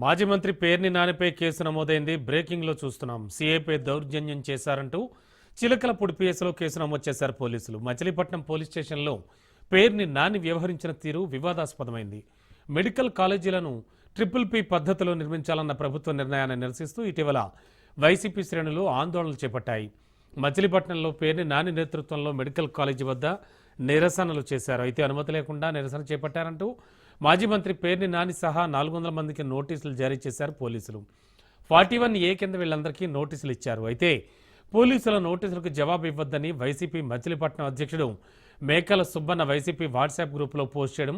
మాజీ మంత్రి పేర్ని నానిపై కేసు నమోదైంది. బ్రేకింగ్లో చూస్తున్నాం. సీఏపై దౌర్జన్యం చేశారంటూ చిలకల పిఎస్లో కేసు నమోదు చేశారు పోలీసులు. మచిలీపట్నం పోలీస్ స్టేషన్లో పేర్ని నాని వ్యవహరించిన తీరు వివాదాస్పదమైంది. మెడికల్ కాలేజీలను ట్రిపుల్ పి పద్ధతిలో నిర్మించాలన్న ప్రభుత్వ నిర్ణయాన్ని నిరసిస్తూ ఇటీవల వైసీపీ శ్రేణులు ఆందోళనలు చేపట్టాయి. మచిలీపట్నంలో పేర్ని నాని నేతృత్వంలో మెడికల్ కాలేజీ వద్ద నిరసనలు చేశారు. అయితే అనుమతి లేకుండా నిరసన చేపట్టారంటూ మాజీ మంత్రి పేర్ని నాని సహా నాలుగు వందల మందికి నోటీసులు జారీ చేశారు పోలీసులు. ఫార్టీ వన్ ఏ కింద వీళ్ళందరికీ నోటీసులు ఇచ్చారు. అయితే పోలీసుల నోటీసులకు జవాబు ఇవ్వద్దని వైసీపీ మచిలీపట్నం అధ్యక్షుడు మేకల సుబ్బన్న వైసీపీ వాట్సాప్ గ్రూప్లో పోస్ట్ చేయడం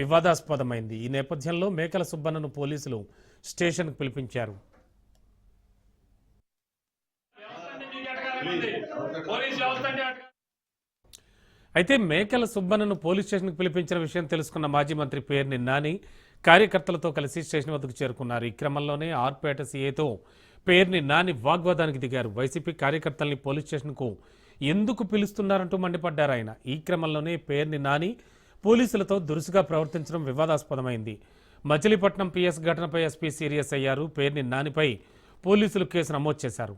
వివాదాస్పదమైంది. ఈ నేపథ్యంలో మేకల సుబ్బన్నను పోలీసులు స్టేషన్కు పిలిపించారు. అయితే మేకల సుబ్బన్నను పోలీస్ స్టేషన్కు పిలిపించిన విషయం తెలుసుకున్న మాజీ మంత్రి పేర్ని నాని కార్యకర్తలతో కలిసి స్టేషన్ వద్దకు చేరుకున్నారు. ఈ క్రమంలోనే ఆర్పేట సీఏతో పేర్ని నాని వాగ్వాదానికి దిగారు. వైసీపీ కార్యకర్తల్ని పోలీస్ స్టేషన్కు ఎందుకు పిలుస్తున్నారంటూ మండిపడ్డారు ఆయన. ఈ క్రమంలోనే పేర్ని నాని పోలీసులతో దురుసుగా ప్రవర్తించడం వివాదాస్పదమైంది. మచిలీపట్నం పిఎస్ ఘటనపై ఎస్పీ సీరియస్ అయ్యారు. పేర్ని నానిపై పోలీసులు కేసు నమోదు చేశారు.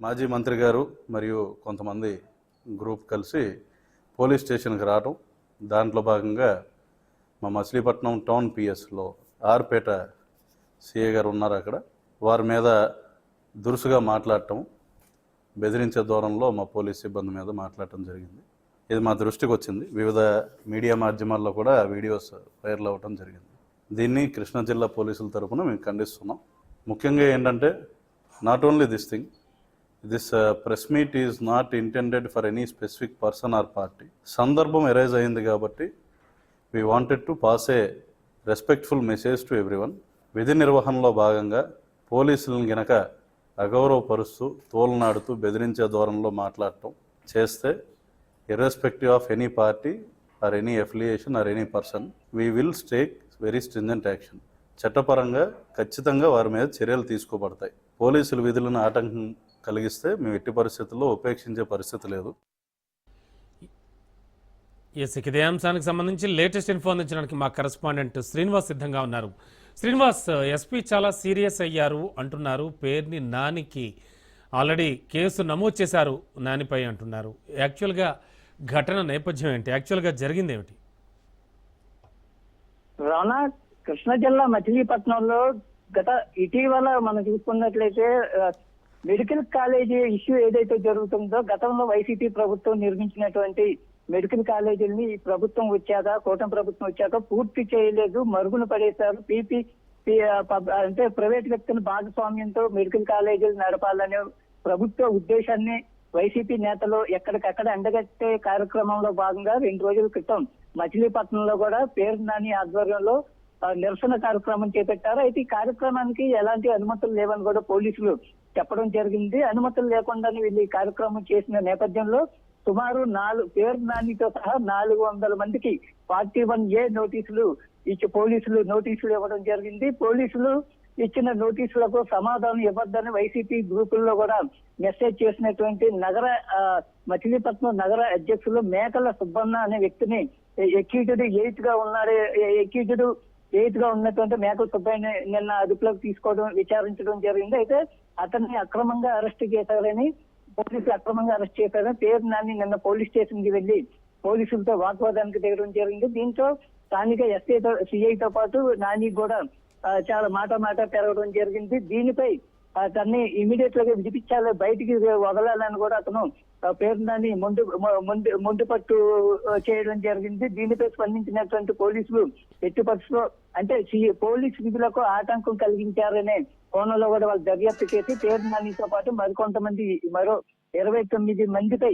మాజీ మంత్రి గారు మరియు కొంతమంది గ్రూప్ కలిసి పోలీస్ స్టేషన్కి రావటం. దాంట్లో భాగంగా మా మచిలీపట్నం టౌన్ పిఎస్లో ఆర్పేట సిఏ గారు ఉన్నారు అక్కడ. వారి మీద దురుసుగా మాట్లాడటం బెదిరించే దూరంలో మా పోలీస్ సిబ్బంది మీద మాట్లాడటం జరిగింది. ఇది మా దృష్టికి వచ్చింది. వివిధ మీడియా మాధ్యమాల్లో కూడా వీడియోస్ వైరల్ అవ్వటం జరిగింది. దీన్ని కృష్ణా జిల్లా పోలీసుల తరపున మేము ఖండిస్తున్నాం. ముఖ్యంగా ఏంటంటే not only this thing this press meet is not intended for any specific person or party సందర్భం ఎరైజ్ అయింది కాబట్టి we wanted to pass a respectful message to everyone విధి నిర్వహణలో భాగంగా పోలీసులను గనక అగౌరవపరుస్తూ తోలనాడుతూ బెదిరించే ధోరణిలో మాట్లాడటం చేస్తే irrespective of any party or any affiliation or any person we will stake very stringent action. చట్టపరంగా ఖచ్చితంగా వారి మీద చర్యలు తీసుకోబడతాయి. పోలీసులు విధులను ఆటంకం కలిగిస్తే మేము ఎట్టి పరిస్థితుల్లో ఉపేక్షించే పరిస్థితి లేదు. ఎస్ ఇక ఇదే అంశానికి సంబంధించి లేటెస్ట్ ఇన్ఫో అందించడానికి మా కరెస్పాండెంట్ శ్రీనివాస్ సిద్ధంగా ఉన్నారు. శ్రీనివాస్ ఎస్పీ చాలా సీరియస్ అయ్యారు అంటున్నారు. పేరుని నానికి ఆల్రెడీ కేసు నమోదు చేశారు నానిపై అంటున్నారు. యాక్చువల్గా ఘటన నేపథ్యం ఏంటి? యాక్చువల్గా జరిగింది ఏమిటి? రానా కృష్ణా జిల్లా మచిలీపట్నంలో గత ఇటీవల మనం చూసుకున్నట్లయితే మెడికల్ కాలేజీ ఇష్యూ ఏదైతే జరుగుతుందో గతంలో వైసీపీ ప్రభుత్వం నిర్మించినటువంటి మెడికల్ కాలేజీని ఈ ప్రభుత్వం వచ్చాక కూటమి ప్రభుత్వం వచ్చాక పూర్తి చేయలేదు మరుగున పడేశారు. పీపీ పబ్- అంటే ప్రైవేట్ వ్యక్తుల భాగస్వామ్యంతో మెడికల్ కాలేజీలు నడపాలనే ప్రభుత్వ ఉద్దేశాన్ని వైసీపీ నేతలు ఎక్కడికక్కడ అండగట్టే కార్యక్రమంలో భాగంగా రెండు రోజుల క్రితం మచిలీపట్నంలో కూడా పేరు నాని ఆధ్వర్యంలో నిరసన కార్యక్రమం చేపట్టారు. అయితే ఈ కార్యక్రమానికి ఎలాంటి అనుమతులు లేవని కూడా పోలీసులు చెప్పడం జరిగింది. అనుమతులు లేకుండానే వీళ్ళు ఈ కార్యక్రమం చేసిన నేపథ్యంలో సుమారు నాలుగు పేరు నానితో సహా నాలుగు వందల మందికి ఫార్టీ వన్ ఏ నోటీసులు ఇచ్చి పోలీసులు నోటీసులు ఇవ్వడం జరిగింది. పోలీసులు ఇచ్చిన నోటీసులకు సమాధానం ఇవ్వద్దని వైసీపీ గ్రూపుల్లో కూడా మెసేజ్ చేసినటువంటి నగర మచిలీపట్నం నగర అధ్యక్షులు మేకల సుబ్బన్న అనే వ్యక్తిని ఎక్యూజ్డ్ ఎయిత్గా ఉన్నాడు ఎక్యూజ్డ్ ఎయిత్గా ఉన్నటువంటి మేకల సుబ్బయ్య నిన్న అదుపులోకి తీసుకోవడం విచారించడం జరిగింది. అయితే అతన్ని అక్రమంగా అరెస్ట్ చేశారని పోలీసులు అక్రమంగా అరెస్ట్ చేశారని పేరు నాని నిన్న పోలీస్ స్టేషన్కి వెళ్ళి పోలీసులతో వాగ్వాదానికి దిగడం జరిగింది. దీంతో స్థానిక ఎస్ఐతో సిఐతో పాటు నాని కూడా చాలా మాట మాట పెరగడం జరిగింది. దీనిపై అతన్ని ఇమీడియట్గా విడిపించాలి బయటికి వదలాలని కూడా అతను ఆ, ముందు ముందు ముందు పట్టు చేయడం జరిగింది. దీనిపై స్పందించినటువంటి పోలీసులు ఎట్టి పరిస్థితుల్లో అంటే పోలీసు విధులకు ఆటంకం కలిగించారనే కోణంలో కూడా వాళ్ళు దర్యాప్తు చేసి పేరుననితో పాటు మరికొంతమంది మరో ఇరవై తొమ్మిది మందిపై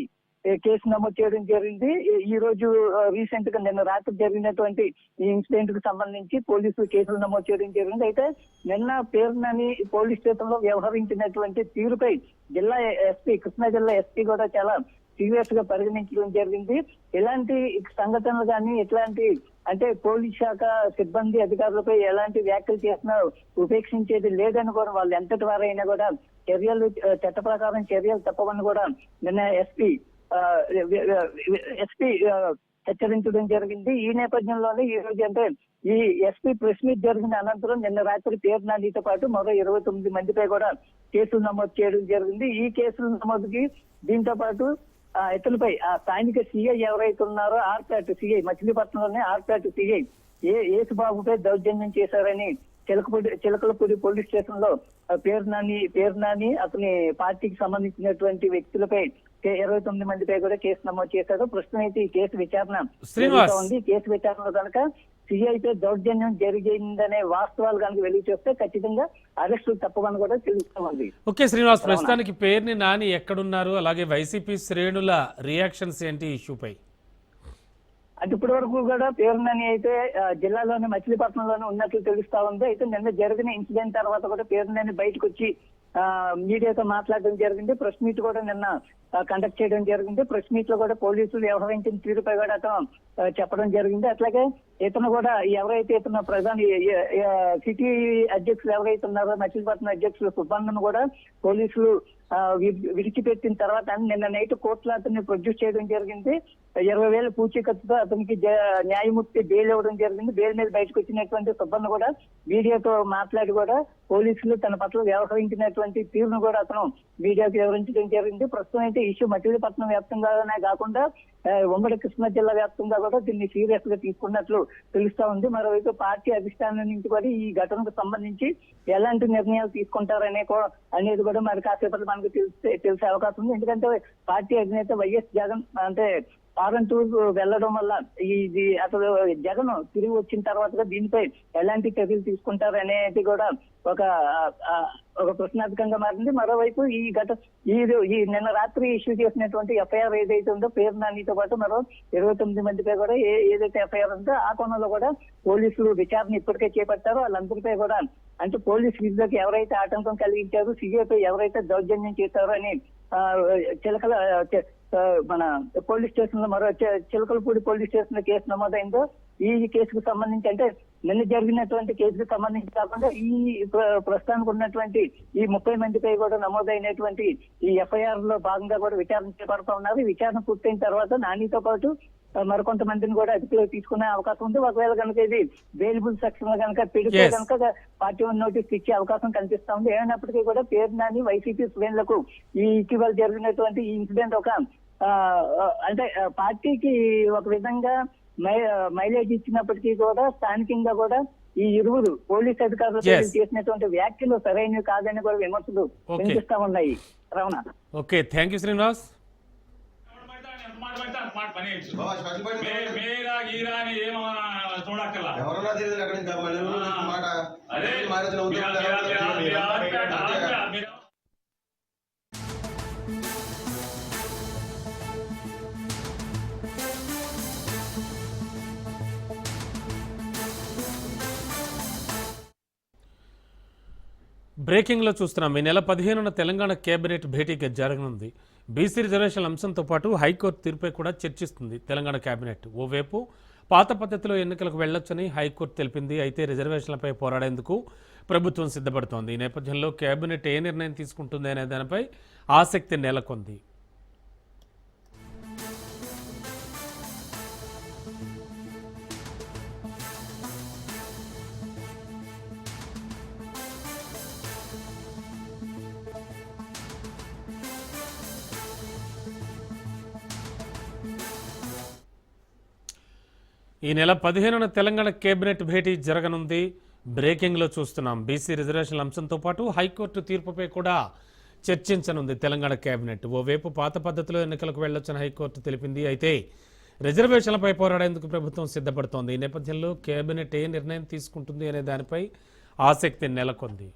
కేసు నమోదు చేయడం జరిగింది. ఈ- రోజు రీసెంట్గా నిన్న రాత్రి జరిగినటువంటి ఈ ఇన్సిడెంట్కు సంబంధించి పోలీసులు కేసులు నమోదు చేయడం జరిగింది. అయితే నిన్న పేరునని పోలీస్ స్టేషన్లో వ్యవహరించినటువంటి తీరుపై జిల్లా ఎస్పీ కృష్ణా జిల్లా ఎస్పీ కూడా చాలా సీరియస్గా పరిగణించడం జరిగింది. ఎలాంటి సంఘటనలు కానీ ఎట్లాంటి అంటే పోలీస్ శాఖ సిబ్బంది అధికారులపై ఎలాంటి వ్యాఖ్యలు చేసినా ఉపేక్షించేది లేదని కూడా వాళ్ళు ఎంతటి వారైనా కూడా చర్యలు చట్ట ప్రకారం చర్యలు తప్పవని కూడా నిన్న ఎస్పీ ఎస్పీ హెచ్చరించడం జరిగింది. ఈ నేపథ్యంలోనే ఈ రోజు అంటే ఈ ఎస్పీ ప్రెస్ మీట్ జరిగిన అనంతరం నిన్న రాత్రి పేరు నానితో పాటు మరో ఇరవై తొమ్మిది మందిపై కూడా కేసులు నమోదు చేయడం జరిగింది. ఈ కేసుల నమోదుకి దీంతో పాటు ఆ ఇతనిపై ఆ స్థానిక సిఐ ఎవరైతే ఉన్నారో ఆర్పేట సిఐ మచిలీపట్నంలోనే ఆర్పేట సిఐ ఏ యేసుబాబుపై దౌర్జన్యం చేశారని చిలకపూడి చిలకలపూడి పోలీస్ స్టేషన్లో పేరు నాని పేరు నాని అతని పార్టీకి సంబంధించినటువంటి వ్యక్తులపై ఇరవై తొమ్మిది మందిపై కూడా కేసు నమోదు చేశారు ప్రస్తుతం అయితే ఈ కేసు విచారణ ఉంది. కేసు విచారణలో కనుక సిఐపై దౌర్జన్యం జరిగిందనే వాస్తవాలు కనుక వెలికి చూస్తే ఖచ్చితంగా అరెస్టు తప్పవని కూడా తెలుస్తూ ఉంది. ఓకే శ్రీనివాస్ ప్రస్తుతానికి పేరుని నాని ఎక్కడున్నారు? అలాగే వైసీపీ శ్రేణుల రియాక్షన్స్ ఏంటి ఇష్యూపై? అంటే ఇప్పటి వరకు కూడా పేరునని అయితే జిల్లాలోని మచిలీపట్నంలోనే ఉన్నట్లు తెలుస్తా ఉంది. అయితే నిన్న జరిగిన ఇన్సిడెంట్ తర్వాత కూడా పేరునని బయటకు వచ్చి మీడియాతో మాట్లాడడం జరిగింది. ప్రెస్ మీట్ కూడా నిన్న కండక్ట్ చేయడం జరిగింది. ప్రెస్ మీట్లో కూడా పోలీసులు వ్యవహరించిన తీరుపై కూడా అతను చెప్పడం జరిగింది. అట్లాగే ఇతను కూడా ఎవరైతే ఇతను ప్రధాని సిటీ అధ్యక్షులు ఎవరైతే ఉన్నారో మచిలీపట్నం అధ్యక్షులు సుబ్బన్నను కూడా పోలీసులు విడిచిపెట్టిన తర్వాత నిన్న నైట్ కోర్టులో అతన్ని ప్రొడ్యూస్ చేయడం జరిగింది. ఇరవై వేల పూచీకత్తుతో అతనికి న్యాయమూర్తి బెయిల్ ఇవ్వడం జరిగింది. బెయిల్ మీద బయటకు వచ్చినటువంటి సుబ్బన్న కూడా మీడియాతో మాట్లాడి కూడా పోలీసులు తన పట్ల వ్యవహరించినటువంటి తీరును కూడా అతను మీడియాకు వివరించడం జరిగింది. ప్రస్తుతం అయితే ఇష్యూ మచిలీపట్నం వ్యాప్తంగానే కాకుండా ఉమ్మడి కృష్ణా జిల్లా వ్యాప్తంగా కూడా దీన్ని సీరియస్గా తీసుకున్నట్లు తెలుస్తా ఉంది. మరోవైపు పార్టీ అధిష్టానం నుంచి కూడా ఈ ఘటనకు సంబంధించి ఎలాంటి నిర్ణయాలు తీసుకుంటారనే అనేది కూడా మరి కాసేపటి మనకు తెలిసే తెలిసే అవకాశం ఉంది. ఎందుకంటే పార్టీ అధినేత వైఎస్ జగన్ అంటే ఫారెన్ టూర్ వెళ్ళడం వల్ల ఇది అసలు జగన్ తిరిగి వచ్చిన తర్వాత దీనిపై ఎలాంటి చర్యలు తీసుకుంటారు అనేది కూడా ఒక ఒక ప్రశ్నార్థకంగా మారింది. మరోవైపు ఈ గత ఈ ఈ నిన్న రాత్రి ఇష్యూ చేసినటువంటి ఎఫ్ఐఆర్ ఏదైతే ఉందో పేరు నానితో పాటు మరో ఇరవై తొమ్మిది మందిపై కూడా ఏ ఏదైతే ఎఫ్ఐఆర్ ఉందో ఆ కోణంలో కూడా పోలీసులు విచారణ ఇప్పటికే చేపట్టారో. వాళ్ళందరిపై కూడా అంటే పోలీస్ విధులకు ఎవరైతే ఆటంకం కలిగించారో సీఏపై ఎవరైతే దౌర్జన్యం చేశారో అని చిలకల మన పోలీస్ స్టేషన్లో మరో చిలకలపూడి పోలీస్ స్టేషన్లో కేసు నమోదైందో ఈ కేసుకు సంబంధించి అంటే నిన్న జరిగినటువంటి కేసుకు సంబంధించి కాకుండా ఈ ప్రస్తుతానికి ఉన్నటువంటి ఈ ముప్పై మందిపై కూడా నమోదైనటువంటి ఈ ఎఫ్ఐఆర్లో భాగంగా కూడా విచారణ చేపడుతూ ఉన్నారు. విచారణ పూర్తయిన తర్వాత నానితో పాటు మరికొంతమందిని కూడా అదుపులోకి తీసుకునే అవకాశం ఉంది ఒకవేళ కనుక ఇది బెయిలబుల్ సెక్షన్లో కనుక పెడితే. కనుక పార్టీ వన్ నోటీస్ ఇచ్చే అవకాశం కనిపిస్తా ఉంది ఏమైనప్పటికీ కూడా పేరు నాని వైసీపీ శ్రేణులకు ఈ ఇటీవల జరిగినటువంటి ఈ ఇన్సిడెంట్ ఒక అంటే పార్టీకి ఒక విధంగా మైలేజ్ ఇచ్చినప్పటికీ కూడా స్థానికంగా కూడా ఈ ఇరువురు పోలీస్ అధికారులు. చేసినటువంటి వ్యాఖ్యలు సరైనవి కాదని కూడా విమర్శలు. వినిపిస్తా ఉన్నాయి Ramana okay thank you Srinivas మాట పడితే అంత మాట పని చేయొచ్చు. బాబా, స్పెషల్ పని మే- మేరా గీరా అని ఏమో చూడక్కర్లా. ఎవరన్నా తెలియదు అక్కడ ఇంకా మళ్ళీ ఎవరన్నా ఆ. మాట అదే. మారేది మీరు- మీరు- మీరు- మీరు ఆర్పేట, ఆర్పేట, మీరు- బ్రేకింగ్లో చూస్తున్నాం. ఈ నెల పదిహేనున తెలంగాణ కేబినెట్ భేటీకి జరగనుంది. బీసీ రిజర్వేషన్ల అంశంతో పాటు హైకోర్టు తీర్పై కూడా చర్చిస్తుంది తెలంగాణ కేబినెట్ ఓవైపు పాత పద్ధతిలో ఎన్నికలకు వెళ్ళొచ్చని హైకోర్టు తెలిపింది. అయితే రిజర్వేషన్లపై పోరాడేందుకు ప్రభుత్వం సిద్ధపడుతోంది. ఈ నేపథ్యంలో కేబినెట్ ఏ నిర్ణయం తీసుకుంటుంది అనే దానిపై ఆసక్తి నెలకొంది. ఈ నెల పదిహేనున తెలంగాణ కేబినెట్ భేటీ జరగనుంది. బ్రేకింగ్లో చూస్తున్నాం. బీసీ రిజర్వేషన్ల అంశంతో పాటు హైకోర్టు తీర్పుపై కూడా చర్చించనుంది తెలంగాణ కేబినెట్. ఓవైపు పాత పద్ధతిలో ఎన్నికలకు వెళ్ళొచ్చని హైకోర్టు తెలిపింది. అయితే రిజర్వేషన్లపై పోరాడేందుకు ప్రభుత్వం సిద్ధపడుతోంది. ఈ నేపథ్యంలో కేబినెట్ ఏ నిర్ణయం తీసుకుంటుంది అనే దానిపై ఆసక్తి నెలకొంది.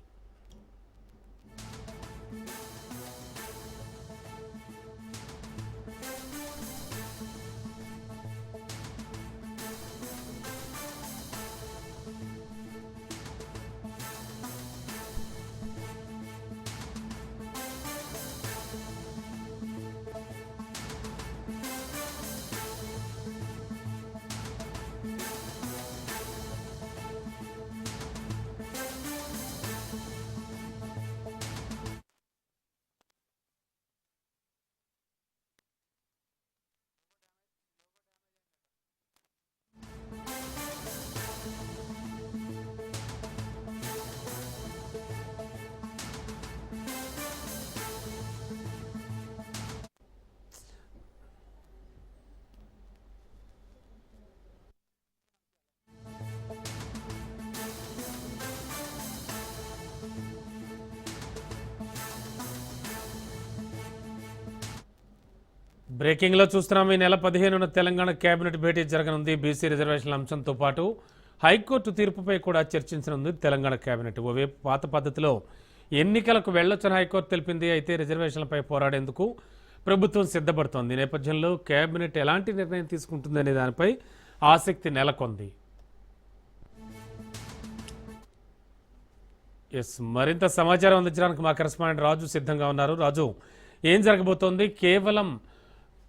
బ్రేకింగ్లో చూస్తున్నాం. ఈ నెల పదిహేనున తెలంగాణ కేబినెట్ భేటీ జరగనుంది. బీసీ రిజర్వేషన్ల అంశంతో పాటు హైకోర్టు తీర్పుపై కూడా చర్చించనుంది తెలంగాణ కేబినెట్. ఓవైపు పాత పద్ధతిలో ఎన్నికలకు వెళ్ళొచ్చని హైకోర్టు తెలిపింది. అయితే రిజర్వేషన్లపై పోరాడేందుకు ప్రభుత్వం సిద్ధపడుతోంది. ఈ నేపథ్యంలో కేబినెట్ ఎలాంటి నిర్ణయం తీసుకుంటుందనే దానిపై ఆసక్తి నెలకొంది. ఎస్ మరింత సమాచారం అందించడానికి మా కరెస్పాండెంట్ రాజు సిద్ధంగా ఉన్నారు. రాజు ఏం జరగబోతోంది? కేవలం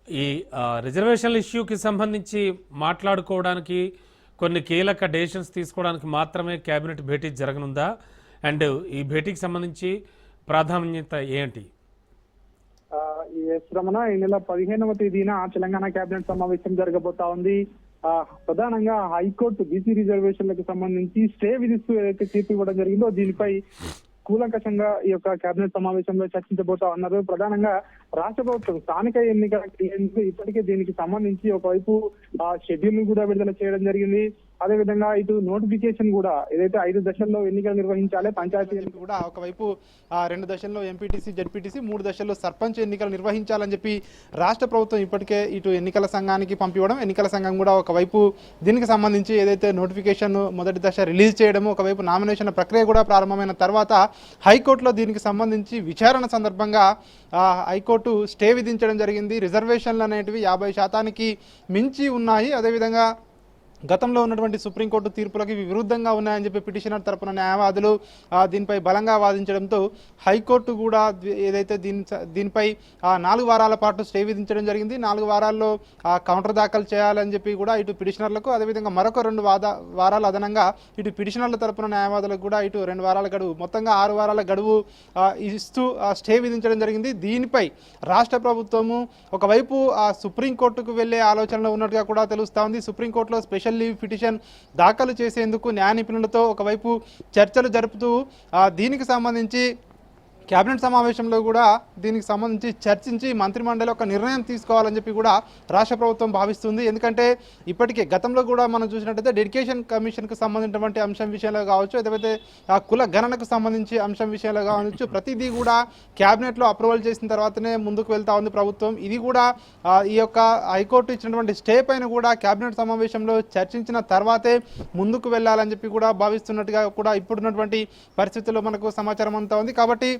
ఈ రిజర్వేషన్ల ఇష్యూకి సంబంధించి మాట్లాడుకోవడానికి కొన్ని కీలక డెసిషన్స్ తీసుకోవడానికి మాత్రమే కేబినెట్ భేటీ జరగనుందా? అండ్ ఈ భేటీకి సంబంధించి ప్రాధాన్యత ఏంటి? ఆ, ఈ నెల పదిహేనవ తేదీన తెలంగాణ కేబినెట్ సమావేశం జరగబోతా ఉంది. ప్రధానంగా హైకోర్టు బీసీ రిజర్వేషన్లకు సంబంధించి స్టే విధిస్తూ ఏదైతే తీర్పు ఇవ్వడం జరిగిందో దీనిపై కూలంకషంగా ఈ యొక్క కేబినెట్ సమావేశంలో చర్చించబోతా ఉన్నారు. ప్రధానంగా రాష్ట్ర ప్రభుత్వం స్థానిక ఎన్నికల ఇప్పటికే దీనికి సంబంధించి ఒకవైపు ఆ షెడ్యూల్ కూడా విడుదల చేయడం జరిగింది. అదేవిధంగా ఇటు నోటిఫికేషన్ కూడా ఏదైతే ఐదు దశల్లో ఎన్నికలు నిర్వహించాలి పంచాయతీ ఎన్నికలు కూడా ఒకవైపు రెండు దశల్లో ఎంపీటీసీ జడ్పీటీసీ మూడు దశల్లో సర్పంచ్ ఎన్నికలు నిర్వహించాలని చెప్పి రాష్ట్ర ప్రభుత్వం ఇప్పటికే ఇటు ఎన్నికల సంఘానికి పంపివ్వడం ఎన్నికల సంఘం కూడా ఒకవైపు దీనికి సంబంధించి ఏదైతే నోటిఫికేషన్ మొదటి దశ రిలీజ్ చేయడము ఒకవైపు నామినేషన్ ప్రక్రియ కూడా ప్రారంభమైన తర్వాత హైకోర్టులో దీనికి సంబంధించి విచారణ సందర్భంగా హైకోర్టు హైకోర్టు స్టే విధించడం జరిగింది. రిజర్వేషన్లు అనేటివి యాభై శాతానికి మించి ఉన్నాయి. అదేవిధంగా గతంలో ఉన్నటువంటి సుప్రీంకోర్టు తీర్పులకు విరుద్ధంగా ఉన్నాయని చెప్పి పిటిషనర్ తరపున న్యాయవాదులు దీనిపై బలంగా వాదించడంతో హైకోర్టు కూడా ఏదైతే దీని దీనిపై నాలుగు వారాల పాటు స్టే విధించడం జరిగింది. నాలుగు వారాల్లో కౌంటర్ దాఖలు చేయాలని చెప్పి కూడా ఇటు పిటిషనర్లకు అదేవిధంగా మరొక రెండు వాద వారాలు అదనంగా ఇటు పిటిషనర్ల తరపున న్యాయవాదులకు కూడా ఇటు రెండు వారాల గడువు మొత్తంగా ఆరు వారాల గడువు ఇస్తూ స్టే విధించడం జరిగింది. దీనిపై రాష్ట్ర ప్రభుత్వము ఒకవైపు ఆ సుప్రీంకోర్టుకు వెళ్ళే ఆలోచనలో ఉన్నట్టుగా కూడా తెలుస్తూ ఉంది. సుప్రీంకోర్టులో స్పెషల్ లీవ్ పిటిషన్ దాఖలు చేసేందుకు న్యాయ నిపుణులతో ఒకవైపు చర్చలు జరుపుతూ దీనికి సంబంధించి కేబినెట్ సమావేశంలో కూడా దీనికి సంబంధించి చర్చించి మంత్రిమండలి ఒక నిర్ణయం తీసుకోవాలని చెప్పి కూడా రాష్ట్ర ప్రభుత్వం భావిస్తుంది. ఎందుకంటే ఇప్పటికే గతంలో కూడా మనం చూసినట్టయితే డెడికేషన్ కమిషన్కు సంబంధించినటువంటి అంశం విషయంలో కావచ్చు లేకపోతే ఆ కుల గణనకు సంబంధించి అంశం విషయంలో కావచ్చు ప్రతిదీ కూడా క్యాబినెట్లో అప్రూవల్ చేసిన తర్వాతనే ముందుకు వెళ్తా ఉంది ప్రభుత్వం. ఇది కూడా ఈ యొక్క హైకోర్టు ఇచ్చినటువంటి స్టే పైన కూడా కేబినెట్ సమావేశంలో చర్చించిన తర్వాతే ముందుకు వెళ్ళాలని చెప్పి కూడా భావిస్తున్నట్టుగా కూడా ఇప్పుడున్నటువంటి పరిస్థితుల్లో మనకు సమాచారం అంతా ఉంది. కాబట్టి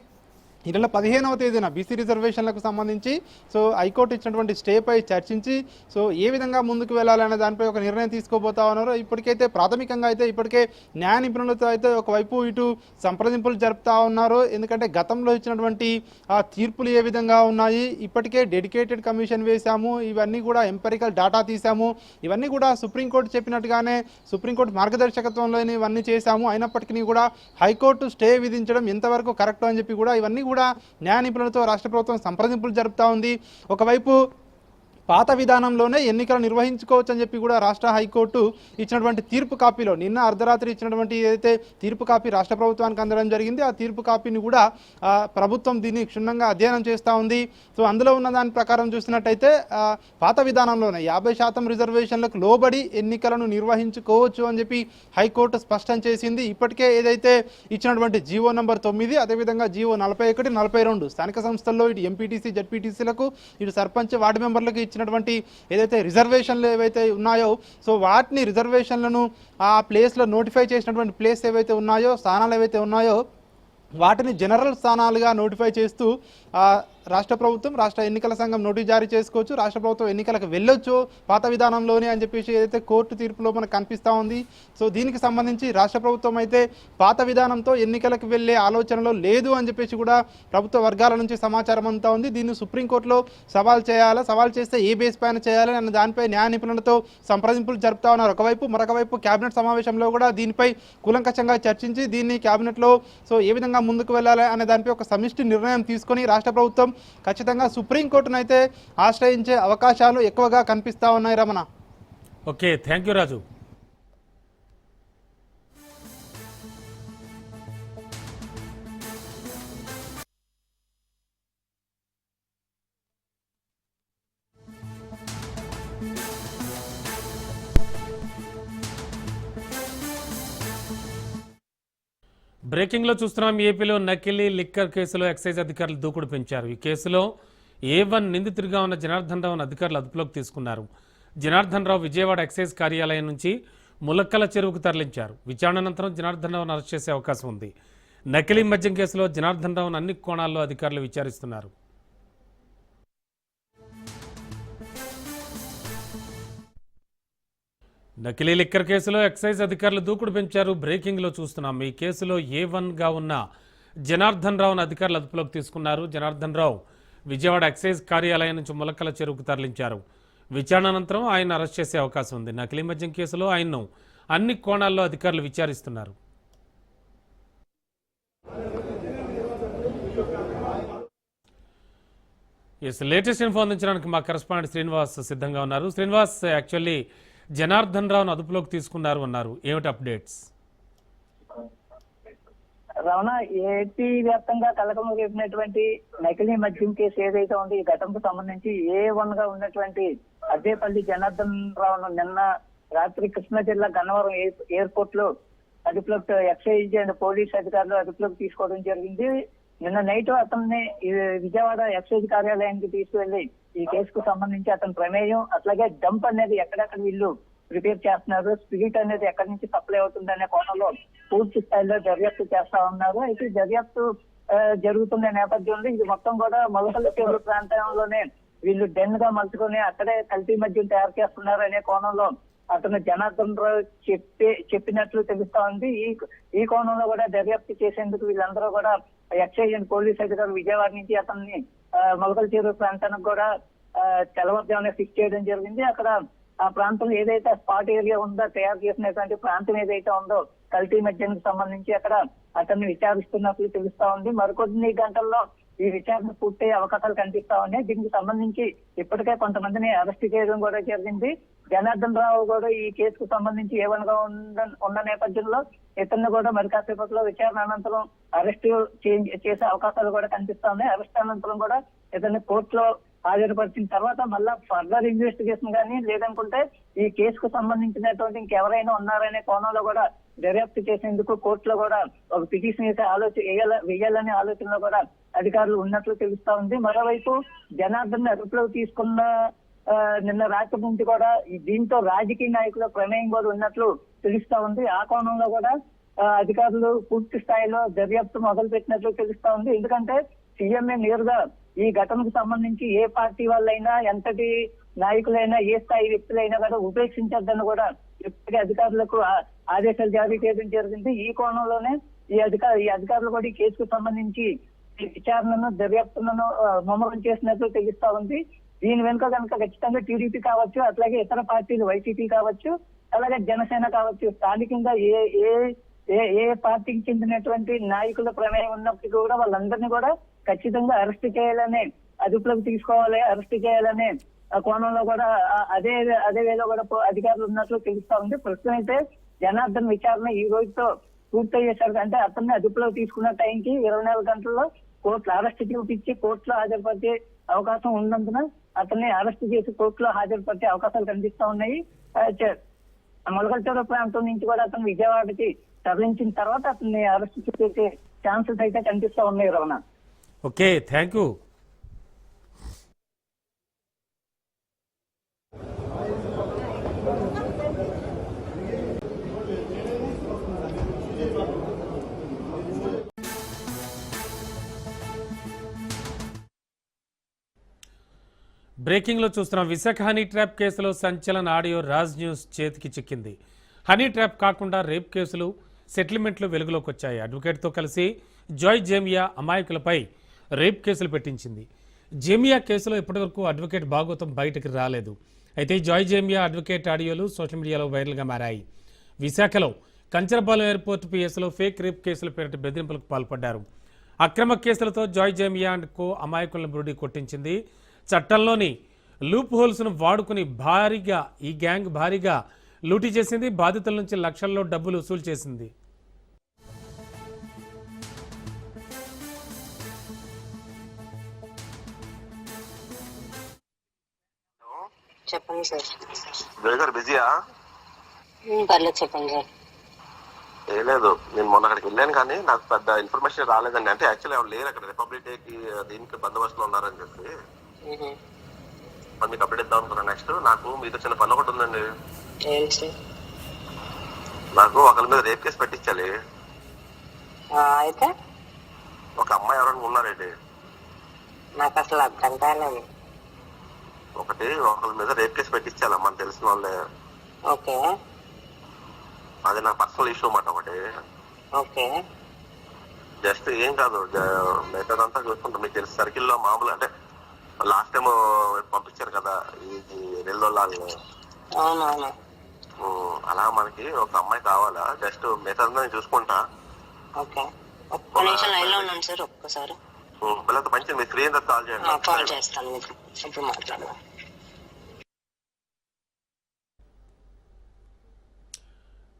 ఈ నెల పదిహేనవ తేదీన బీసీ రిజర్వేషన్లకు సంబంధించి సో హైకోర్టు ఇచ్చినటువంటి స్టేపై చర్చించి సో ఏ విధంగా ముందుకు వెళ్ళాలనే దానిపై ఒక నిర్ణయం తీసుకోబోతా ఉన్నారు ఇప్పటికైతే ప్రాథమికంగా అయితే ఇప్పటికే న్యాయ నిపుణులతో అయితే ఒకవైపు ఇటు సంప్రదింపులు జరుపుతా ఉన్నారు. ఎందుకంటే గతంలో ఇచ్చినటువంటి ఆ తీర్పులు ఏ విధంగా ఉన్నాయి ఇప్పటికే డెడికేటెడ్ కమిషన్ వేశాము ఇవన్నీ కూడా ఎంపెరికల్ డాటా తీసాము ఇవన్నీ కూడా సుప్రీంకోర్టు చెప్పినట్టుగానే సుప్రీంకోర్టు మార్గదర్శకత్వంలోనే ఇవన్నీ చేశాము అయినప్పటికీ కూడా హైకోర్టు స్టే విధించడం ఎంతవరకు కరెక్ట్ అని చెప్పి కూడా ఇవన్నీ కూడా న్యాయ నిపుణులతో రాష్ట్ర ప్రభుత్వం సంప్రదింపులు జరుపుతూ ఉంది. ఒకవైపు పాత విధానంలోనే ఎన్నికలు నిర్వహించుకోవచ్చు అని చెప్పి కూడా రాష్ట్ర హైకోర్టు ఇచ్చినటువంటి తీర్పు కాపీలో నిన్న అర్ధరాత్రి ఇచ్చినటువంటి ఏదైతే తీర్పు కాపీ రాష్ట్ర ప్రభుత్వానికి అందడం జరిగింది ఆ తీర్పు కాపీని కూడా ప్రభుత్వం దీన్ని క్షుణ్ణంగా అధ్యయనం చేస్తూ ఉంది. సో అందులో ఉన్న దాని ప్రకారం చూసినట్టయితే పాత విధానంలోనే యాభై శాతం రిజర్వేషన్లకు లోబడి ఎన్నికలను నిర్వహించుకోవచ్చు అని చెప్పి హైకోర్టు స్పష్టం చేసింది. ఇప్పటికే ఏదైతే ఇచ్చినటువంటి జీవో నంబర్ తొమ్మిది అదేవిధంగా జీవో నలభై ఒకటి నలభై రెండు స్థానిక సంస్థల్లో ఇటు ఎంపీటీసీ జడ్పీటీసీలకు ఇటు సర్పంచ్ వార్డు మెంబర్లకు ఇచ్చినటువంటి ఏదైతే రిజర్వేషన్లు ఏవైతే ఉన్నాయో సో వాటిని రిజర్వేషన్లను ఆ ప్లేస్లో నోటిఫై చేసినటువంటి ప్లేస్ ఏవైతే ఉన్నాయో స్థానాలు ఏవైతే ఉన్నాయో వాటిని జనరల్ స్థానాలుగా నోటిఫై చేస్తూ రాష్ట్ర ప్రభుత్వం రాష్ట్ర ఎన్నికల సంఘం నోటీస్ జారీ చేసుకోవచ్చు. రాష్ట్ర ప్రభుత్వం ఎన్నికలకు వెళ్ళొచ్చు. పాత విధానంలోనే అని చెప్పేసి ఏదైతే కోర్టు తీర్పులో మనకు కనిపిస్తూ ఉంది. సో దీనికి సంబంధించి రాష్ట్ర ప్రభుత్వం అయితే పాత విధానంతో ఎన్నికలకు వెళ్ళే ఆలోచనలో లేదు అని చెప్పేసి కూడా ప్రభుత్వ వర్గాల నుంచి సమాచారం అంతా ఉంది. దీన్ని సుప్రీంకోర్టులో సవాల్ చేయాలా? సవాల్ చేస్తే ఏ బేస్ పైన చేయాలి అన్న దానిపై న్యాయ నిపుణులతో సంప్రదింపులు జరుపుతా ఉన్నారు. ఒకవైపు మరొక వైపు కేబినెట్ సమావేశంలో కూడా దీనిపై కూలంకషంగా చర్చించి దీన్ని కేబినెట్లో సో ఏ విధంగా ముందుకు వెళ్ళాలి అనే దానిపై ఒక సమిష్టి నిర్ణయం తీసుకొని రాష్ట్ర ప్రభుత్వం ఖచ్చితంగా సుప్రీంకోర్టును అయితే ఆశ్రయించే అవకాశాలు ఎక్కువగా కనిపిస్తా ఉన్నాయి Ramana. Okay thank you Raju. బ్రేకింగ్లో చూస్తున్నాం ఏపీలో నకిలీ లిక్కర్ కేసులో ఎక్సైజ్ అధికారులు దూకుడు పెంచారు. ఈ కేసులో ఏ వన్ నిందితుడిగా ఉన్న జనార్దన్ రావును అధికారులు అదుపులోకి తీసుకున్నారు. జనార్దన్ రావు విజయవాడ ఎక్సైజ్ కార్యాలయం నుంచి ములక్కల చెరువుకు తరలించారు. విచారణ అనంతరం జనార్దన్ రావును అరెస్ట్ చేసే అవకాశం ఉంది. నకిలీ మద్యం కేసులో జనార్దన్ రావును అన్ని కోణాల్లో అధికారులు విచారిస్తున్నారు. నకిలీ లిక్కర్ కేసులో ఎక్సైజ్ అధికారులు దూకుడు పెంచారు. బ్రేకింగ్లో చూస్తున్నాం. ఈ కేసులో ఏ వన్గా ఉన్న జనార్దన్ రావును అధికారులు అదుపులోకి తీసుకున్నారు. జనార్దన్ రావు విజయవాడ ఎక్సైజ్ కార్యాలయం నుంచి ములక్కల చెరువుకు తరలించారు. విచారణ అనంతరం ఆయన అరెస్ట్ చేసే అవకాశం ఉంది. నకిలీ మద్యం కేసులో ఆయన్ను అన్ని కోణాల్లో అధికారులు విచారిస్తున్నారు. ఎస్ లేటెస్ట్ ఇన్ఫో అందించడానికి మా కరెస్పాండెంట్ శ్రీనివాస్ సిద్ధంగా ఉన్నారు. శ్రీనివాస్ యాక్చువల్లీ జనార్దన్ రావును అదుపులోకి తీసుకున్నారు అన్నారు. ఏమిటి అప్డేట్స్? రమణ ఏపీ వ్యాప్తంగా కలకం రేపినటువంటి నకిలీ మద్యం కేసు ఏదైతే ఉంది ఈ ఘటనకు సంబంధించి ఏ వన్గా ఉన్నటువంటి అద్దేపల్లి జనార్దన్ రావును నిన్న రాత్రి కృష్ణా జిల్లా గన్నవరం ఎయిర్- ఎయిర్పోర్ట్లో అదుపులోకి ఎక్సైజ్ అండ్ పోలీస్ అధికారులు అదుపులోకి తీసుకోవడం జరిగింది. నిన్న నైట్ అతన్ని విజయవాడ ఎక్సైజ్ కార్యాలయానికి తీసుకువెళ్ళి ఈ కేసుకు సంబంధించి అతని ప్రమేయం అట్లాగే డంప్ అనేది ఎక్కడెక్కడ వీళ్ళు ప్రిపేర్ చేస్తున్నారు స్పిరిట్ అనేది ఎక్కడి నుంచి సప్లై అవుతుంది అనే కోణంలో పూర్తి స్థాయిలో దర్యాప్తు చేస్తా ఉన్నారు. అయితే దర్యాప్తు జరుగుతున్న నేపథ్యంలో ఇది మొత్తం కూడా మొలకల చెరువు ప్రాంతంలోనే వీళ్ళు డెన్గా మలుచుకొని అక్కడే కల్తీ మద్యం తయారు చేస్తున్నారు అనే కోణంలో అతను జనార్దన్ రావు చెప్పి చెప్పినట్లు తెలుస్తా ఉంది. ఈ ఈ కోణంలో కూడా దర్యాప్తు చేసేందుకు వీళ్ళందరూ కూడా ఎక్సైజ్ పోలీస్ అధికారులు విజయవాడ నుంచి అతన్ని ఆ, మొలకల చెరువు ప్రాంతానికి కూడా ఆ, తెల్లవారుజామున ఫిక్స్ చేయడం జరిగింది. అక్కడ ఆ ప్రాంతం ఏదైతే స్పాట్ ఏరియా ఉందో తయారు చేసినటువంటి ప్రాంతం ఏదైతే ఉందో కల్తీ మధ్యానికి సంబంధించి అక్కడ అతన్ని విచారిస్తున్నట్లు తెలుస్తా ఉంది. మరికొన్ని గంటల్లో ఈ విచారణ పూర్తయ్యే అవకాశాలు కనిపిస్తా ఉన్నాయి. దీనికి సంబంధించి ఇప్పటికే కొంతమందిని అరెస్ట్ చేయడం కూడా జరిగింది. జనార్దన్ రావు కూడా ఈ కేసుకు సంబంధించి ఏవనగా ఉన్న ఉన్న నేపథ్యంలో ఇతన్ని కూడా మరి కాసేపట్లో విచారణ అనంతరం అరెస్ట్ చేసే అవకాశాలు కూడా కనిపిస్తా ఉన్నాయి. అరెస్ట్ అనంతరం కూడా ఇతన్ని కోర్టులో హాజరుపరిచిన తర్వాత మళ్ళా ఫర్దర్ ఇన్వెస్టిగేషన్ కానీ లేదనుకుంటే ఈ కేసుకు సంబంధించినటువంటి ఇంకెవరైనా ఉన్నారనే కోణంలో కూడా దర్యాప్తు చేసేందుకు కోర్టులో కూడా ఒక పిటిషన్ అయితే ఆలోచన వేయాలనే ఆలోచనలో కూడా అధికారులు ఉన్నట్లు తెలుస్తా ఉంది. మరోవైపు జనార్దన్ అదుపులోకి తీసుకున్న ఆ, నిన్న రాత్రి నుంచి కూడా దీంతో రాజకీయ నాయకుల ప్రమేయం కూడా ఉన్నట్లు తెలుస్తా ఉంది. ఆ కోణంలో కూడా అధికారులు పూర్తి స్థాయిలో దర్యాప్తు మొదలు పెట్టినట్లు తెలుస్తా ఉంది. ఎందుకంటే సీఎంఏ నేరుగా ఈ ఘటనకు సంబంధించి ఏ పార్టీ వాళ్ళైనా ఎంతటి నాయకులైనా ఏ స్థాయి వ్యక్తులైనా కూడా ఉపేక్షించద్దని కూడా ఇప్పటికే అధికారులకు ఆదేశాలు జారీ చేయడం జరిగింది. ఈ కోణంలోనే ఈ అధికారు ఈ అధికారులు కూడా ఈ కేసుకు సంబంధించి విచారణను దర్యాప్తులను ఆ, ముమ్మరం చేసినట్లు తెలుస్తా ఉంది. దీని వెనుక కనుక ఖచ్చితంగా టీడీపీ కావచ్చు అట్లాగే ఇతర పార్టీలు వైసీపీ కావచ్చు అలాగే జనసేన కావచ్చు స్థానికంగా ఏ ఏ ఏ ఏ పార్టీకి చెందినటువంటి నాయకుల ప్రమేయం ఉన్నప్పటికీ కూడా వాళ్ళందరినీ కూడా ఖచ్చితంగా అరెస్ట్ చేయాలని అదుపులోకి తీసుకోవాలి అరెస్ట్ చేయాలని కోణంలో కూడా అదే అదే వేలో కూడా అధికారులు ఉన్నట్లు తెలుస్తా ఉంది. ప్రస్తుతం అయితే జనార్దన్ విచారణ ఈ రోజుతో పూర్తయ్యేసరికి అంటే అతన్ని అదుపులోకి తీసుకున్న టైంకి ఇరవై నాలుగు గంటల్లో కోర్టులో అరెస్ట్ చూపించి కోర్టులో హాజరుపరిచే అవకాశం ఉన్నందున అతన్ని అరెస్ట్ చేసి కోర్టులో హాజరుపరిచే అవకాశాలు కనిపిస్తా ఉన్నాయి. ఆ, మొలకల్చూర ప్రాంతం నుంచి కూడా అతను విజయవాడకి తరలించిన తర్వాత అతన్ని అరెస్ట్ చేసే ఛాన్సెస్ అయితే కనిపిస్తా ఉన్నాయి రమణ. Okay thank you. బ్రేకింగ్లో చూస్తున్నాం విశాఖ హనీ ట్రాప్ కేసులో సంచలన ఆడియో రాజ్ న్యూస్ చేతికి చిక్కింది. హనీ ట్రాప్ కాకుండా రేప్ కేసులు సెటిల్మెంట్లు వెలుగులోకి వచ్చాయి. అడ్వకేట్తో కలిసి జాయ్ జేమియా అమాయకులపై రేప్ కేసులు పెట్టించింది. జేమియా కేసులో ఇప్పటివరకు అడ్వకేట్ భాగవతం బయటకు రాలేదు. అయితే జాయ్ జేమియా అడ్వకేట్ ఆడియోలు సోషల్ మీడియాలో వైరల్గా మారాయి. విశాఖలో కంచరపాలెం ఎయిర్పోర్ట్ పిఎస్లో ఫేక్ రేప్ కేసుల పేరిట బెదిరింపులకు పాల్పడ్డారు. అక్రమ కేసులతో జాయ్ జేమియా అండ్ కో అమాయకులను బురుడి కొట్టించింది. చట్టంలోని లూప్ హోల్స్ను వాడుకుని భారీగా ఈ గ్యాంగ్ భారీగా లూటీ చేసింది. బాధితుల నుంచి లక్షల్లో డబ్బులు వసూలు చేసింది. చెప్పండి సార్. బ్రదర్ బిజీయా? పర్లేదు చెప్పండి సార్. ఏ లేదు నేను మొన్న అక్కడికి వెళ్ళాను కానీ నాకు పెద్ద ఇన్ఫర్మేషన్ రాలేదండి. అంటే యాక్చువల్లీ ఎవరు లేరు అక్కడ రిపబ్లిక్ డేకి దీనికి బందోబస్తులో ఉన్నారని చెప్పి. మీకు అప్డేట్ ఇద్దాం అనుకున్నా. నెక్స్ట్ నాకు మీతో చిన్న పని ఒకటి ఉందండి. నాకు ఒకరి మీద రేప్ కేసు పెట్టించాలి. అయితే? ఒక అమ్మాయి ఎవరైనా ఉన్నారండి నాకు అసలు అర్థం కాలేదు. ఒకటి ఒకరి మీద రేప్ కేసు పెట్టించాలి మన తెలిసిన వాళ్ళే. ఓకే. అది నా పర్సనల్ ఇష్యూ అన్నమాట ఒకటి. ఓకే. జస్ట్ ఏం కాదు మిగతాదంతా చూసుకుంటాం. మీకు తెలిసి సర్కిల్లో మామూలు అంటే లాస్ట్ టైం పంపించారు కదా ఈ నెల్లొల్లాలని అవునవును. అలా మనకి ఒక అమ్మాయి కావాలా? జస్ట్ నేను చూసుకుంటా. ఓకే. ఒక్క నిమిషం లైన్లో ఉన్నాను సార్ ఒక్కసారి. పిల్లలతో మంచిది మీరు ఫ్రీ అయిన కాల్ ఆ, కాల్ చేయండి చేస్తాను ఇప్పుడు మాట్లాడదాం.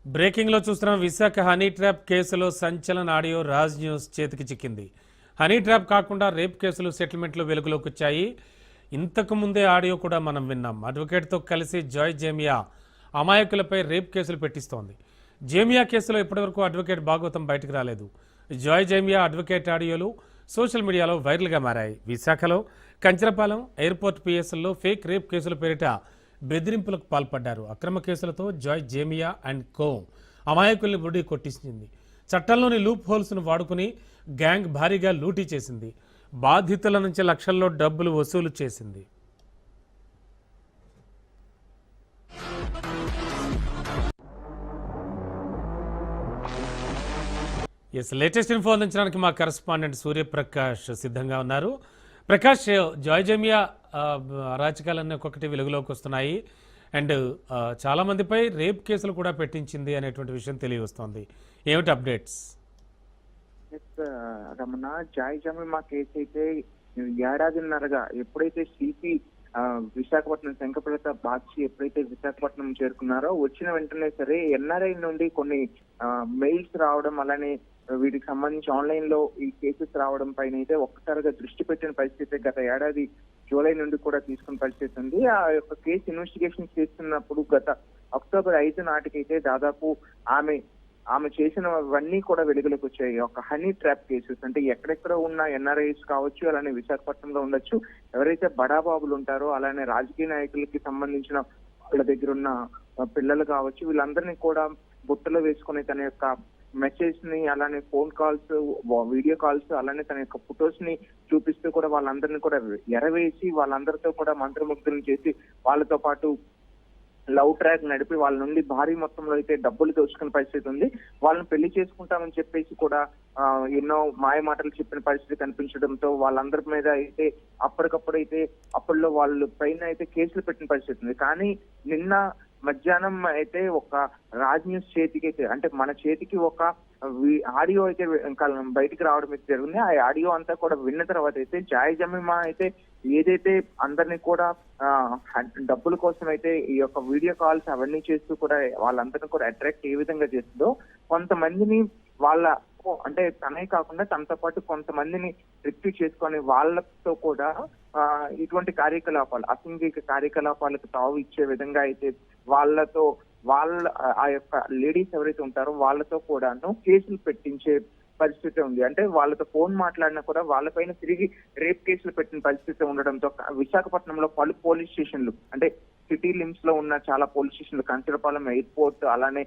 బ్రేకింగ్లో చూస్తున్నాం విశాఖ హనీ ట్రాప్ కేసులో సంచలన ఆడియో రాజ్ న్యూస్ చేతికి చిక్కింది. హనీ ట్రాప్ కాకుండా రేప్ కేసులు సెటిల్మెంట్లు వెలుగులోకి వచ్చాయి. ఇంతకు ముందే ఆడియో కూడా మనం విన్నాం. అడ్వకేట్తో కలిసి జాయ్ జేమియా అమాయకులపై రేప్ కేసులు పెట్టిస్తోంది. జేమియా కేసులో ఇప్పటివరకు అడ్వకేట్ భాగవతం బయటకు రాలేదు. జాయ్ జేమియా అడ్వకేట్ ఆడియోలు సోషల్ మీడియాలో వైరల్గా మారాయి. విశాఖలో కంచరపాలెం ఎయిర్పోర్ట్ పిఎస్ఎల్లో ఫేక్ రేప్ కేసుల పేరిట బెదిరింపులకు పాల్పడ్డారు. అక్రమ కేసులతో జాయ్ జేమియా అండ్ కో అమాయకుల్ని బుడి కొట్టించింది. చట్టంలోని లూప్ హోల్స్ను వాడుకుని గ్యాంగ్ భారీగా లూటీ చేసింది. బాధితుల నుంచి లక్షల్లో డబ్బులు వసూలు చేసింది. ఎస్ లేటెస్ట్ ఇన్ఫో అందించడానికి మా కరస్పాండెంట్ సూర్యప్రకాష్ సిద్ధంగా ఉన్నారు. ప్రకాష్ జాయ్జమియా అరాచకాలన్నీ ఒక్కొక్కటి వెలుగులోకి వస్తున్నాయి. అండ్ చాలామందిపై చాలా మందిపై రేప్ కేసులు కూడా పెట్టించింది అనేటువంటి విషయం తెలియవస్తోంది. ఏమిటి updates? Yes Ramana Joy Jemimah case అయితే ఏడాదిన్నరగా ఎప్పుడైతే సిపి విశాఖపట్నం శంకరప్రత బాక్షి ఎప్పుడైతే విశాఖపట్నం చేరుకున్నారో వచ్చిన వెంటనే సరే ఎన్ఆర్ఐ నుండి కొన్ని మెయిల్స్ రావడం అలానే వీటికి సంబంధించి ఆన్లైన్లో ఈ కేసెస్ రావడం పైన అయితే ఒక్కసారిగా దృష్టి పెట్టిన పరిస్థితి గత ఏడాది జూలై నుండి కూడా తీసుకున్న పరిస్థితి ఉంది. ఆ యొక్క కేసు ఇన్వెస్టిగేషన్ చేస్తున్నప్పుడు గత అక్టోబర్ ఐదు నాటికైతే దాదాపు ఆమె ఆమె చేసినవన్నీ కూడా వెలుగులోకి వచ్చాయి. ఒక హనీ ట్రాప్ కేసెస్ అంటే ఎక్కడెక్కడ ఉన్న ఎన్ఆర్ఐస్ కావచ్చు అలానే విశాఖపట్నంలో ఉండొచ్చు ఎవరైతే బడాబాబులు ఉంటారో అలానే రాజకీయ నాయకులకి సంబంధించిన వాళ్ళ దగ్గర ఉన్న పిల్లలు కావచ్చు వీళ్ళందరినీ కూడా బుట్టలో వేసుకుని తన యొక్క మెసేజ్ని అలానే ఫోన్ కాల్స్ వీడియో కాల్స్ అలానే తన యొక్క ఫొటోస్ని చూపిస్తూ కూడా వాళ్ళందరినీ కూడా ఎరవేసి వాళ్ళందరితో కూడా మంత్రముగ్ధులను చేసి వాళ్ళతో పాటు లవ్ ట్రాక్ నడిపి వాళ్ళ నుండి భారీ మొత్తంలో అయితే డబ్బులు దోచుకునే పరిస్థితి ఉంది. వాళ్ళని పెళ్ళి చేసుకుంటామని చెప్పేసి కూడా ఎన్నో మాయ మాటలు చెప్పిన పరిస్థితి కనిపించడంతో వాళ్ళందరి మీద అయితే అప్పటికప్పుడు అయితే అప్పట్లో వాళ్ళు పైన అయితే కేసులు పెట్టిన పరిస్థితి ఉంది. కానీ నిన్న మధ్యాహ్నం అయితే ఒక రాజ్ న్యూస్ చేతికి అయితే అంటే మన చేతికి ఒక వి- ఆడియో అయితే బయటికి రావడం అయితే జరిగింది. ఆ ఆడియో అంతా కూడా విన్న తర్వాత అయితే జాయ్ జమీమా అయితే ఏదైతే అందరినీ కూడా డబ్బుల కోసం అయితే ఈ యొక్క వీడియో కాల్స్ అవన్నీ చేస్తూ కూడా వాళ్ళందరినీ కూడా అట్రాక్ట్ ఏ విధంగా చేస్తుందో కొంతమందిని వాళ్ళ అంటే తనే కాకుండా తనతో పాటు కొంతమందిని రిక్రూట్ చేసుకొని వాళ్ళతో కూడా ఇటువంటి కార్యకలాపాలు అసంఘిక కార్యకలాపాలకు తావు ఇచ్చే విధంగా అయితే వాళ్ళతో వాళ్ళ ఆ- యొక్క లేడీస్ ఎవరైతే ఉంటారో వాళ్ళతో కూడాను కేసులు పెట్టించే పరిస్థితి ఉంది. అంటే వాళ్ళతో ఫోన్ మాట్లాడినా కూడా వాళ్ళపైన తిరిగి రేప్ కేసులు పెట్టిన పరిస్థితి ఉండడంతో విశాఖపట్నంలో పలు పోలీస్ స్టేషన్లు అంటే సిటీ లిమ్స్లో ఉన్న చాలా పోలీస్ స్టేషన్లు కంచరపాలెం ఎయిర్పోర్ట్ అలానే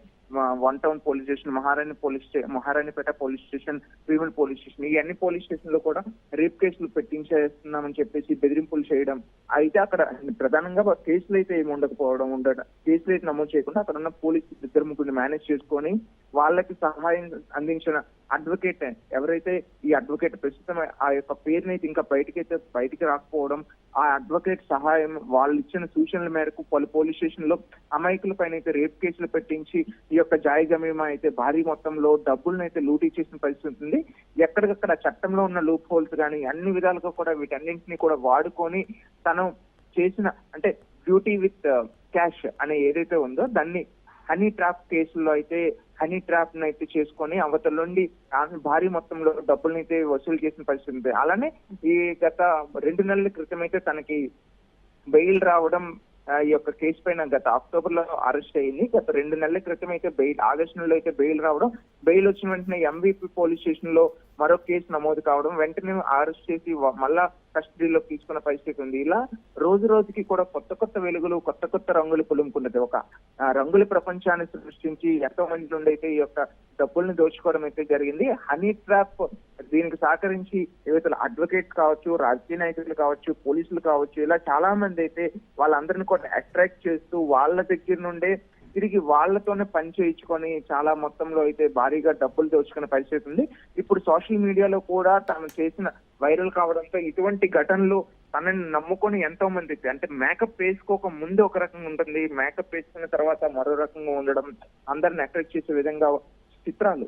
one town police station Maharani police station Maharanipeta police station Bheeman police station ఈ అన్ని పోలీస్ స్టేషన్లో కూడా రేప్ కేసులు పెట్టించేస్తున్నామని చెప్పేసి బెదిరింపులు చేయడం అయితే అక్కడ ప్రధానంగా కేసులు అయితే ఏమి ఉండకపోవడం ఉండడం కేసులు అయితే నమోదు చేయకుండా అక్కడ ఉన్న పోలీసు ఇద్దరు ముగ్గురిని మేనేజ్ చేసుకొని వాళ్ళకి సహాయం అందించిన అడ్వకేట్ ఎవరైతే ఈ అడ్వకేట్ ప్రస్తుతం ఆ యొక్క పేరునైతే ఇంకా బయటకైతే బయటికి రాకపోవడం ఆ అడ్వకేట్ సహాయం వాళ్ళు ఇచ్చిన సూచనల మేరకు పలు పోలీస్ స్టేషన్లో అమాయకుల పైన అయితే రేప్ కేసులు పెట్టించి ఈ యొక్క జాయిగమీమా జమీమా అయితే భారీ మొత్తంలో డబ్బులను అయితే లూటీ చేసిన పరిస్థితి ఉంది ఎక్కడికక్కడ చట్టంలో ఉన్న లూప్ హోల్స్ కానీ అన్ని విధాలుగా కూడా వీటన్నింటినీ కూడా వాడుకొని తను చేసిన అంటే డ్యూటీ విత్ క్యాష్ అనే ఏదైతే ఉందో దాన్ని హనీ ట్రాప్ కేసుల్లో అయితే హనీ ట్రాప్ అయితే చేసుకొని అవతల నుండి భారీ మొత్తంలో డబ్బుల్ని అయితే వసూలు చేసిన పరిస్థితి ఉంది. అలానే ఈ గత రెండు నెలల క్రితం అయితే తనకి బెయిల్ రావడం ఆ, ఈ యొక్క కేసు పైన గత అక్టోబర్లో అరెస్ట్ అయింది. గత రెండు నెలల క్రితం అయితే బెయిల్ ఆగస్టు నెలలో అయితే బెయిల్ రావడం బెయిల్ వచ్చిన వెంటనే ఎంవీపీ పోలీస్ స్టేషన్లో మరో కేసు నమోదు కావడం వెంటనే అరెస్ట్ చేసి మళ్ళా కస్టడీలో తీసుకున్న పరిస్థితి ఉంది. ఇలా రోజు రోజుకి కూడా కొత్త కొత్త వెలుగులు కొత్త కొత్త రంగులు పులుముకున్నది ఒక రంగుల ప్రపంచాన్ని సృష్టించి ఎంతో మంది నుండి అయితే ఈ యొక్క డబ్బుల్ని దోచుకోవడం అయితే జరిగింది. హనీ ట్రాప్ దీనికి సహకరించి ఏవైతే అడ్వకేట్ కావచ్చు రాజకీయ నాయకులు కావచ్చు పోలీసులు కావచ్చు ఇలా చాలా మంది అయితే వాళ్ళందరినీ కూడా అట్రాక్ట్ చేస్తూ వాళ్ళ దగ్గర నుండే తిరిగి వాళ్ళతోనే పని చేయించుకొని చాలా మొత్తంలో అయితే భారీగా డబ్బులు దోచుకునే పరిస్థితి ఉంది. ఇప్పుడు సోషల్ మీడియాలో కూడా తను చేసిన వైరల్ కావడంతో ఇటువంటి ఘటనలు తనని నమ్ముకొని ఎంతో మంది అంటే మేకప్ వేసుకోక ముందు ఒక రకంగా ఉంటుంది మేకప్ వేసుకున్న తర్వాత మరో రకంగా ఉండడం అందరిని అట్రాక్ట్ చేసే విధంగా చిత్రాలు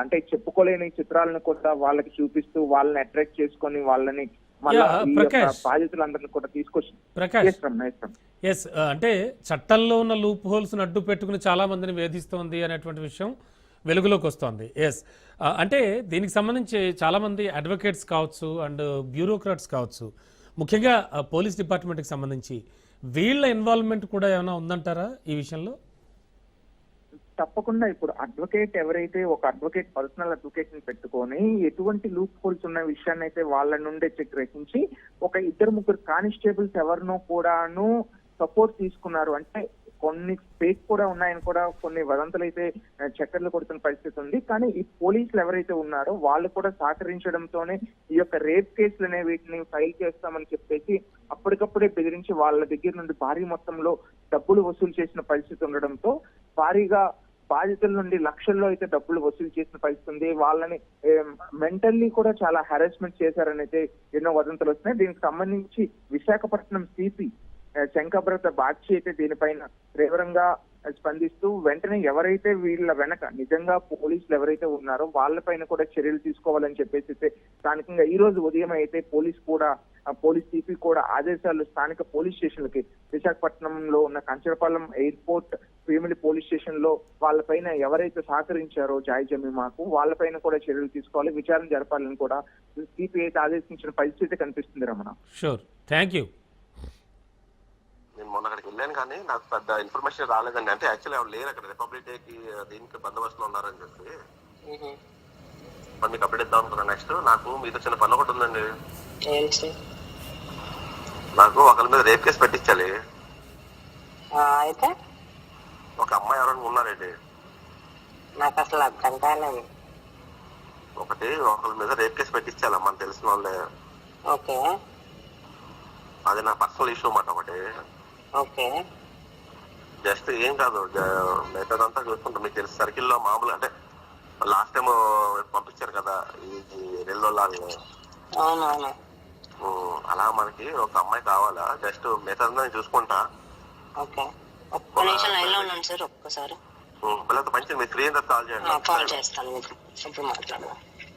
అంటే చెప్పుకోలేని చిత్రాలను కూడా వాళ్ళకి చూపిస్తూ వాళ్ళని అట్రాక్ట్ చేసుకొని వాళ్ళని బాధితులందరినీ కూడా తీసుకొచ్చి ఎస్ అంటే చట్టంలో ఉన్న లూప్ హోల్స్ అడ్డు పెట్టుకుని చాలా మందిని వేధిస్తోంది అనేటువంటి విషయం వెలుగులోకి వస్తోంది. ఎస్ అంటే దీనికి సంబంధించి చాలా మంది అడ్వకేట్స్ కావచ్చు అండ్ బ్యూరోక్రాట్స్ కావచ్చు. ముఖ్యంగా పోలీస్ డిపార్ట్మెంట్కి సంబంధించి వీళ్ళ ఇన్వాల్వ్మెంట్ కూడా ఏమైనా ఉందంటారా ఈ విషయంలో? తప్పకుండా ఇప్పుడు అడ్వకేట్ ఎవరైతే ఒక అడ్వకేట్ పర్సనల్ అడ్వకేట్ని పెట్టుకొని ఎటువంటి లూప్ హోల్స్ ఉన్న విషయాన్ని అయితే వాళ్ళ నుండే చెక్ గ్రహించి ఒక ఇద్దరు ముగ్గురు కానిస్టేబుల్స్ ఎవరినో కూడాను సపోర్ట్ తీసుకున్నారు. అంటే కొన్ని ఫేక్ కూడా ఉన్నాయని కూడా కొన్ని వదంతులు అయితే చక్కర్లు కొడుతున్న పరిస్థితి ఉంది. కానీ ఈ పోలీసులు ఎవరైతే ఉన్నారో వాళ్ళు కూడా సహకరించడంతోనే ఈ యొక్క రేప్ కేసులు అనే వీటిని ఫైల్ చేస్తామని చెప్పేసి అప్పటికప్పుడే బెదిరించి వాళ్ళ దగ్గర నుండి భారీ మొత్తంలో డబ్బులు వసూలు చేసిన పరిస్థితి ఉండడంతో భారీగా బాధితుల నుండి లక్షల్లో అయితే డబ్బులు వసూలు చేసిన పరిస్థితి ఉంది. వాళ్ళని మెంటల్లీ కూడా చాలా హెరాస్మెంట్ చేశారని అయితే ఎన్నో వదంతులు వస్తున్నాయి. దీనికి సంబంధించి విశాఖపట్నం సిపి శంకభ్రత బాక్షి అయితే దీనిపైన తీవ్రంగా స్పందిస్తూ వెంటనే ఎవరైతే వీళ్ళ వెనక నిజంగా పోలీసులు ఎవరైతే ఉన్నారో వాళ్ళపైన కూడా చర్యలు తీసుకోవాలని చెప్పేసి అయితే స్థానికంగా ఈ రోజు ఉదయం అయితే పోలీస్ కూడా పోలీస్ సిపి కూడా ఆదేశాలు స్థానిక పోలీస్ స్టేషన్లకి. విశాఖపట్నంలో ఉన్న కంచరపాలెం ఎయిర్పోర్ట్ భీమిలి పోలీస్ స్టేషన్లో వాళ్ళపైన ఎవరైతే సహకరించారో జాయ్ జమీమాకు వాళ్ళపైన కూడా చర్యలు తీసుకోవాలి. విచారణ జరపాలని కూడా సిపి అయితే ఆదేశించిన పరిస్థితి కనిపిస్తుంది రమణ. షూర్ థ్యాంక్ యూ నేను మొన్న అక్కడికి వెళ్ళాను కానీ నాకు పెద్ద ఇన్ఫర్మేషన్ రాలేదండి. అంటే యాక్చువల్లీ ఎవరు లేరు అక్కడ. రిపబ్లిక్ డేకి దీనికి బందోబస్తులో ఉన్నారని చెప్పి. మరి మీకు అప్డేట్ ఇద్దాం అనుకున్నా నెక్స్ట్ నాకు మీతో చిన్న పని ఒకటి ఉందండి. ఏంటి నాకు ఒకరి మీద రేప్ కేసు పెట్టించాలి అయితే ఒక అమ్మాయి ఎవరైనా ఉన్నారండి నాకు అసలు అర్థం కాలేదు ఒకటి ఒకరి మీద రేప్ కేసు పెట్టించాలి మన తెలిసిన వాళ్ళే ఓకే అది నా పర్సనల్ ఇష్యూ అన్నమాట ఒకటి ఓకే జస్ట్ ఏం కాదు మిగతాదంతా చూసుకుంటాం మీకు తెలుసు సర్కిల్లో మామూలు అంటే లాస్ట్ టైం పంపించారు కదా ఈ రెల్లో లాగా అవునవును అలా మనకి ఒక అమ్మాయి కావాలా? జస్ట్ నేను చూసుకుంటా. ఓకే. ఒక్క నిమిషం లైన్లో ఉన్నాను సార్ ఒక్కసారి. మంచిది మీరు ఫ్రీ కాల్ చేయండి. కాల్ చేస్తాను. మీకు ఇప్పుడు మాట్లాడదాం.